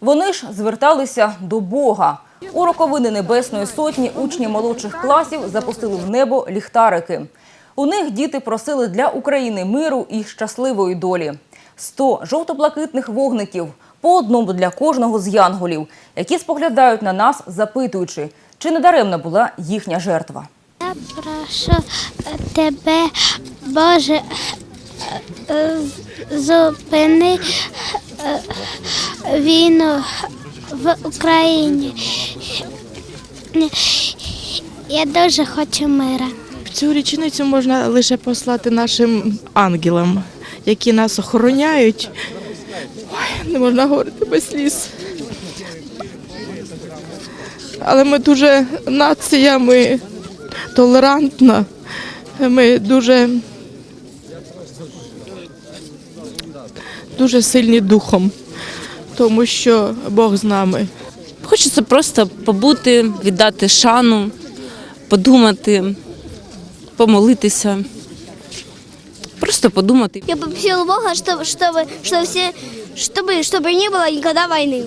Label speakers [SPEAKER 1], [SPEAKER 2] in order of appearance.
[SPEAKER 1] Вони ж зверталися до Бога. У роковини Небесної Сотні учні молодших класів запустили в небо ліхтарики. У них діти просили для України миру і щасливої долі. Сто жовто-блакитних вогників по одному для кожного з янголів, які споглядають на нас, запитуючи, чи не даремна була їхня жертва.
[SPEAKER 2] Я прошу тебе, Боже, е, зупини е, війну в Україні. Я дуже хочу мира.
[SPEAKER 3] Цю річницю можна лише послати нашим ангелам, які нас охороняють. Ой, не можна говорити без сліз. Але ми дуже нація, ми толерантна, ми дуже, дуже сильні духом, тому що Бог з нами.
[SPEAKER 4] Хочеться просто побути, віддати шану, подумати, помолитися. Просто подумати.
[SPEAKER 2] Я попросила Бога, чтобы, чтобы, чтобы, все, чтобы, чтобы не было никогда войны.